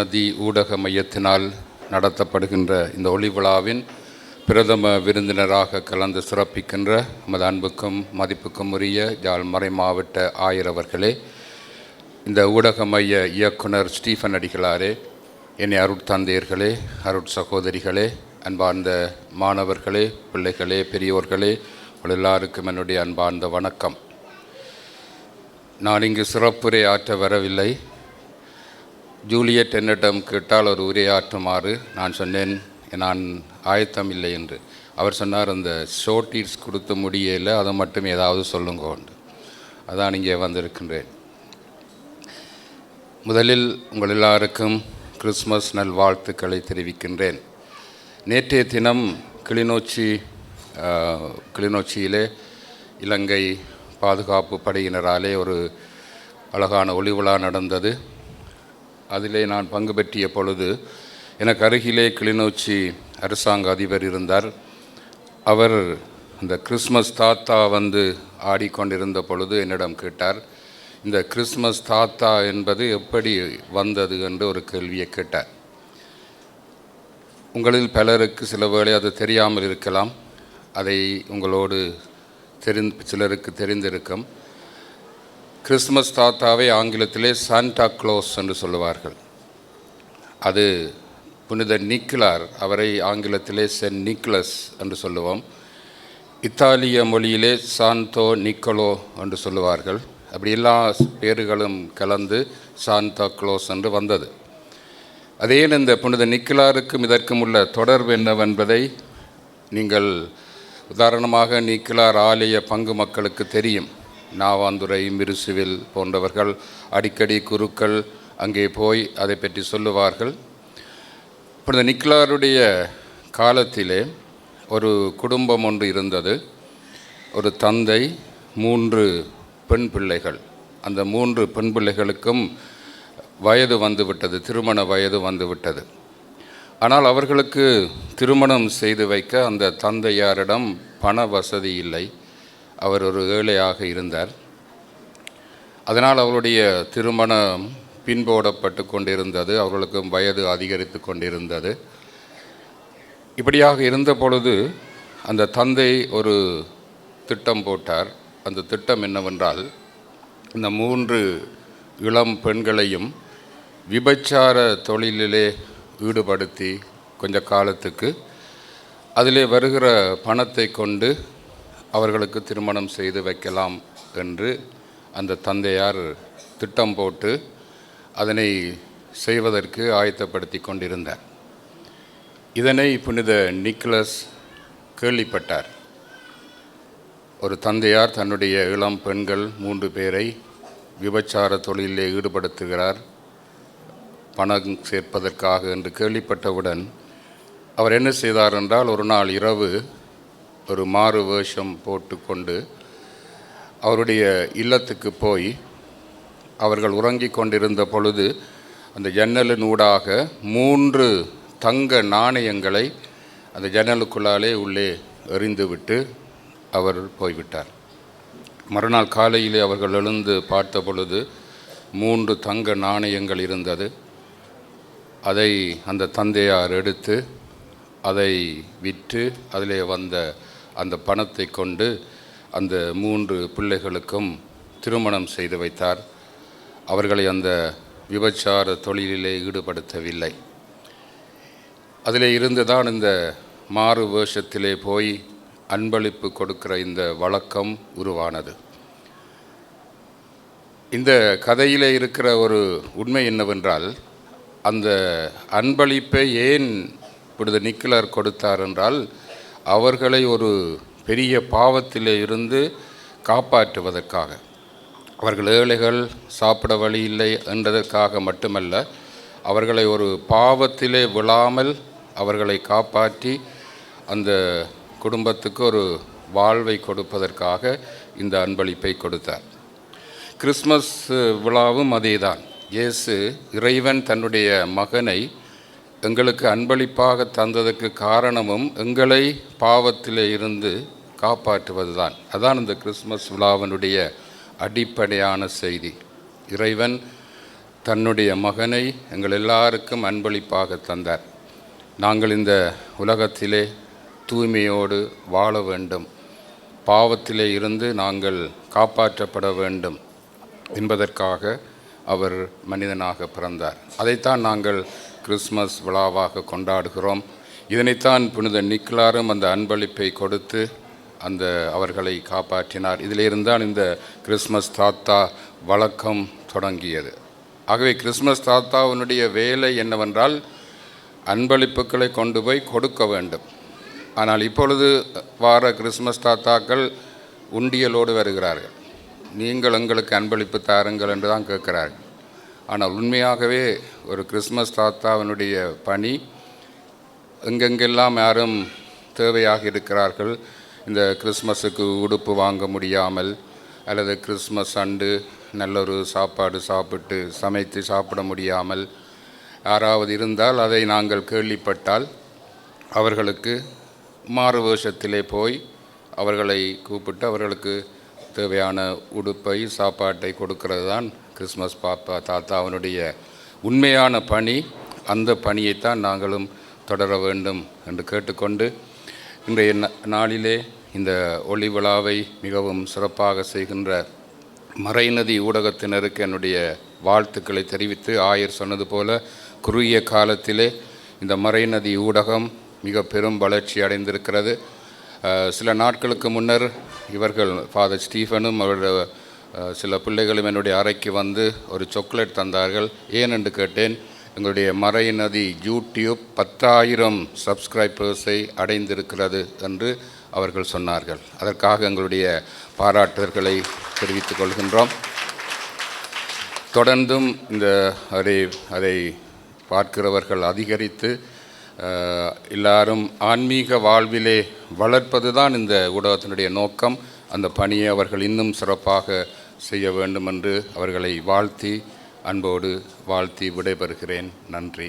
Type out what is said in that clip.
நதி ஊடக மையத்தினால் நடத்தப்படுகின்ற இந்த ஒளி விழாவின் பிரதம விருந்தினராக கலந்து சிறப்பிக்கின்ற நமது அன்புக்கும் மதிப்புக்கும் உரிய ஜால் மறை மாவட்ட ஆயரவர்களே இந்த ஊடக மைய இயக்குனர் ஸ்டீஃபன் அடிகளாரே என்னை அருட்தந்தையர்களே அருட் சகோதரிகளே அன்பார்ந்த மாணவர்களே பிள்ளைகளே பெரியோர்களே எல்லாருக்கும் என்னுடைய அன்பார்ந்த வணக்கம். நான் இங்கு சிறப்புரை ஆற்ற வரவில்லை. ஜூலியட் என்னிடம் கேட்டால் ஒரு உரையாற்றுமாறு நான் சொன்னேன். நான் ஆயத்தம் இல்லை என்று. அவர் சொன்னார் அந்த ஷோட்டீஸ் கொடுத்த முடியலை அதை மட்டும் ஏதாவது சொல்லுங்க அதான் இங்கே வந்திருக்கின்றேன். முதலில் உங்கள் எல்லாருக்கும் கிறிஸ்மஸ் நல்வாழ்த்துக்களை தெரிவிக்கின்றேன். நேற்றைய தினம் கிளிநொச்சி கிளிநொச்சியிலே இலங்கை பாதுகாப்பு படையினராலே ஒரு அழகான ஒளிவிழா நடந்தது. அதிலே நான் பங்கு பெற்றிய பொழுது எனக்கு அருகிலே கிளிநொச்சி அரசாங்க அதிபர் இருந்தார். அவர் இந்த கிறிஸ்மஸ் தாத்தா வந்து ஆடிக்கொண்டிருந்த பொழுது என்னிடம் கேட்டார் இந்த கிறிஸ்மஸ் தாத்தா என்பது எப்படி வந்தது என்று ஒரு கேள்வியை கேட்டார். உங்களில் பலருக்கு சில வேளை அது தெரியாமல் இருக்கலாம். அதை உங்களோடு தெரிந் சிலருக்கு தெரிந்திருக்கும். கிறிஸ்துமஸ் தாத்தாவை ஆங்கிலத்திலே சாண்டா க்ளோஸ் என்று சொல்லுவார்கள். அது புனித நிக்கிலார் அவரை ஆங்கிலத்திலே சென் நிக்லஸ் என்று சொல்லுவோம். இத்தாலிய மொழியிலே சாந்தோ நிக்கலோ என்று சொல்லுவார்கள். அப்படி எல்லா பேர்களும் கலந்து சாந்தா க்ளோஸ் என்று வந்தது. அதே இந்த புனித நிக்கிலாருக்கும் இதற்கும் உள்ள தொடர்பு என்னவென்பதை நீங்கள் உதாரணமாக நிக்கிலார் ஆலய பங்கு மக்களுக்கு தெரியும். நாவாந்துறை மிருசுவில் போன்றவர்கள் அடிக்கடி குருக்கள் அங்கே போய் அதை பற்றி சொல்லுவார்கள். இப்பொழுது நிக்கிலாருடைய காலத்திலே ஒரு குடும்பம் ஒன்று இருந்தது. ஒரு தந்தை மூன்று பெண் பிள்ளைகள். அந்த மூன்று பெண் பிள்ளைகளுக்கும் வயது வந்துவிட்டது திருமண வயது வந்துவிட்டது ஆனால் அவர்களுக்கு திருமணம் செய்து வைக்க அந்த தந்தையாரிடம் பண வசதி இல்லை. அவர் ஒரு ஏழையாக இருந்தார். அதனால் அவருடைய திருமணம் பின்போடப்பட்டு கொண்டிருந்தது. அவர்களுக்கும் வயது அதிகரித்து கொண்டிருந்தது. இப்படியாக இருந்த பொழுது அந்த தந்தை ஒரு திட்டம் போட்டார். அந்த திட்டம் என்னவென்றால் இந்த மூன்று இளம் பெண்களையும் விபச்சார தொழிலிலே ஈடுபடுத்தி கொஞ்ச காலத்துக்கு அதிலே வருகிற பணத்தை கொண்டு அவர்களுக்கு திருமணம் செய்து வைக்கலாம் என்று அந்த தந்தையார் திட்டம் போட்டு அதனை செய்வதற்கு ஆயத்தப்படுத்தி கொண்டிருந்தார். இதனை புனித நிக்கலஸ் கேள்விப்பட்டார். ஒரு தந்தையார் தன்னுடைய இளம் பெண்கள் மூன்று பேரை விபச்சார தொழிலிலே ஈடுபடுத்துகிறார். பணம் சேர்ப்பதற்காக என்று கேள்விப்பட்டவுடன் அவர் என்ன செய்தார் என்றால் ஒரு நாள் இரவு ஒரு மாறு வேஷம் போட்டுக்கொண்டு அவருடைய இல்லத்துக்கு போய் அவர்கள் உறங்கிக் கொண்டிருந்த பொழுது அந்த ஜன்னலின் ஊடாக மூன்று தங்க நாணயங்களை அந்த ஜன்னலுக்குள்ளாலே உள்ளே எறிந்துவிட்டு அவர் போய்விட்டார். மறுநாள் காலையிலே அவர்கள் எழுந்து பார்த்த பொழுது மூன்று தங்க நாணயங்கள் இருந்தது. அதை அந்த தந்தையார் எடுத்து அதை விற்று அதிலே வந்த அந்த பணத்தை கொண்டு அந்த மூன்று பிள்ளைகளுக்கும் திருமணம் செய்து வைத்தார். அவர்களை அந்த விபச்சார தொழிலிலே ஈடுபடுத்தவில்லை. அதிலே இருந்து தான் இந்த மாறு வேஷத்திலே போய் அன்பளிப்பு கொடுக்கிற இந்த வழக்கம் உருவானது. இந்த கதையிலே இருக்கிற ஒரு உண்மை என்னவென்றால் அந்த அன்பளிப்பை ஏன் இப்பொழுது நிக்கிலர் கொடுத்தார் என்றால் அவர்களை ஒரு பெரிய பாவத்திலே இருந்து காப்பாற்றுவதற்காக. அவர்கள் ஏழைகள் சாப்பிட வழி இல்லை என்றதற்காக மட்டுமல்ல அவர்களை ஒரு பாவத்திலே விழாமல் அவர்களை காப்பாற்றி அந்த குடும்பத்துக்கு ஒரு வாழ்வை கொடுப்பதற்காக இந்த அன்பளிப்பை கொடுத்தார். கிறிஸ்மஸ் விழாவும் அதேதான். இயேசு இறைவன் தன்னுடைய மகனை எங்களுக்கு அன்பளிப்பாக தந்ததற்கு காரணமும் எங்களை பாவத்திலே இருந்து காப்பாற்றுவதுதான். அதான் இந்த கிறிஸ்மஸ் விழாவினுடைய அடிப்படையான செய்தி. இறைவன் தன்னுடைய மகனை எங்கள் எல்லாருக்கும் அன்பளிப்பாக தந்தார். நாங்கள் இந்த உலகத்திலே தூய்மையோடு வாழ வேண்டும். பாவத்திலே இருந்து நாங்கள் காப்பாற்றப்பட வேண்டும் என்பதற்காக அவர் மனிதனாக பிறந்தார். அதைத்தான் நாங்கள் கிறிஸ்மஸ் விழாவாக கொண்டாடுகிறோம். இதனைத்தான் புனித நிக்கலாரும் அந்த அன்பளிப்பை கொடுத்து அந்த அவர்களை காப்பாற்றினார். இதிலிருந்தான் இந்த கிறிஸ்மஸ் தாத்தா வழக்கம் தொடங்கியது. ஆகவே கிறிஸ்மஸ் தாத்தாவினுடைய வேலை என்னவென்றால் அன்பளிப்புகளை கொண்டு போய் கொடுக்க வேண்டும். ஆனால் இப்பொழுது வார கிறிஸ்மஸ் தாத்தாக்கள் உண்டியலோடு வருகிறார்கள். நீங்கள் எங்களுக்கு அன்பளிப்பு தாருங்கள் என்று தான் கேட்கிறார்கள். ஆனால் உண்மையாகவே ஒரு கிறிஸ்மஸ் தாத்தாவினுடைய பணி எங்கெங்கெல்லாம் யாரும் தேவையாக இருக்கிறார்கள் இந்த கிறிஸ்மஸுக்கு உடுப்பு வாங்க முடியாமல் அல்லது கிறிஸ்மஸ் அண்டு நல்லொரு சாப்பாடு சாப்பிட்டு சமைத்து சாப்பிட முடியாமல் யாராவது இருந்தால் அதை நாங்கள் கேள்விப்பட்டால் அவர்களுக்கு மாறு வேஷத்திலே போய் அவர்களை கூப்பிட்டு அவர்களுக்கு தேவையான உடுப்பை சாப்பாட்டை கொடுக்கிறது தான் கிறிஸ்மஸ் பாப்பா தாத்தா அவனுடைய உண்மையான பணி அந்த பணியைத்தான் நாங்களும் தொடர வேண்டும் என்று கேட்டுக்கொண்டு இன்றைய நாளிலே இந்த ஒளி விழாவை மிகவும் சிறப்பாக செய்கின்ற மறைநதி ஊடகத்தினருக்கு என்னுடைய வாழ்த்துக்களை தெரிவித்து ஆயர் சொன்னது போல குறுகிய காலத்திலே இந்த மறைநதி ஊடகம் மிக பெரும் வளர்ச்சி அடைந்திருக்கிறது. சில நாட்களுக்கு முன்னர் இவர்கள் ஃபாதர் ஸ்டீஃபனும் அவருடைய சில பிள்ளைகளும் என்னுடைய அறைக்கு வந்து ஒரு சாக்லேட் தந்தார்கள். ஏன் என்று கேட்டேன் எங்களுடைய மறைநதி யூடியூப் பத்தாயிரம் சப்ஸ்கிரைபர்ஸை அடைந்திருக்கிறது என்று அவர்கள் சொன்னார்கள். அதற்காக எங்களுடைய பாராட்டுதல்களை தெரிவித்துக் கொள்கின்றோம். தொடர்ந்தும் இந்த அதை அதை பார்க்கிறவர்கள் அதிகரித்து எல்லாரும் ஆன்மீக வாழ்விலே வளர்ப்பது தான் இந்த ஊடகத்தினுடைய நோக்கம். அந்த பணியை அவர்கள் இன்னும் சிறப்பாக செய்ய வேண்டும் என்று அவர்களை வாழ்த்தி அன்போடு வாழ்த்தி விடைபெறுகிறேன். நன்றி